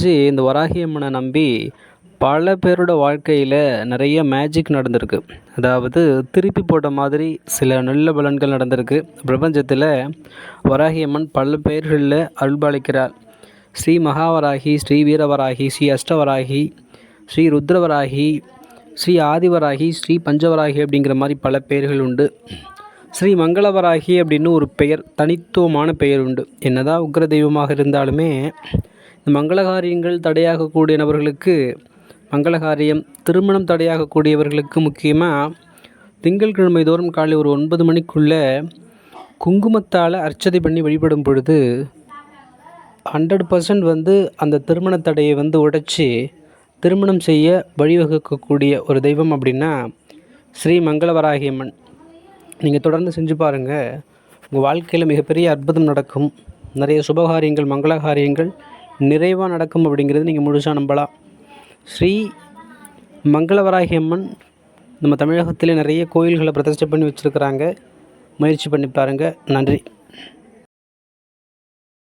G இந்த வராகியம்மனை நம்பி பல பேரோட வாழ்க்கையில் நிறைய மேஜிக் நடந்திருக்கு. அதாவது திருப்பி போட்ட மாதிரி சில நல்ல பலன்கள் நடந்திருக்கு. பிரபஞ்சத்தில் வராகியம்மன் பல பெயர்களில் அருள்பாலிக்கிறார். ஸ்ரீ மகாவராகி ஸ்ரீ வீரவராகி ஸ்ரீ அஷ்டவராகி ஸ்ரீ ருத்ரவராகி ஸ்ரீ ஆதிவராகி ஸ்ரீ பஞ்சவராகி அப்படிங்கிற மாதிரி பல பெயர்கள் உண்டு. ஸ்ரீ மங்களவராகி அப்படின்னு ஒரு பெயர் தனித்துவமான பெயர் உண்டு. என்னதான் உக்ர தெய்வமாக இருந்தாலுமே இந்த மங்களகாரியங்கள் தடையாகக்கூடிய நபர்களுக்கு மங்களகாரியம் திருமணம் தடையாகக்கூடியவர்களுக்கு முக்கியமாக திங்கட்கிழமை தோறும் காலை ஒரு ஒன்பது மணிக்குள்ளே குங்குமத்தால் அர்ச்சனை பண்ணி வழிபடும் பொழுது ஹண்ட்ரட் பர்சன்ட் வந்து அந்த திருமண தடையை வந்து உடைச்சி திருமணம் செய்ய வழிவகுக்கக்கூடிய ஒரு தெய்வம் அப்படின்னா ஸ்ரீ மங்களவராகியம்மன் நீங்கள் தொடர்ந்து செஞ்சு பாருங்கள் உங்கள் வாழ்க்கையில் மிகப்பெரிய அற்புதம் நடக்கும். நிறைய சுபகாரியங்கள் மங்களகாரியங்கள் நிறைவாக நடக்கும் அப்படிங்கிறது நீங்கள் முழுசாக நம்பலாம். ஸ்ரீ மங்களவராகி அம்மன் நம்ம தமிழகத்தில் நிறைய கோயில்களை பிரதிஷ்டை பண்ணி வச்சுருக்கிறாங்க. முயற்சி பண்ணி பாருங்கள் நன்றி.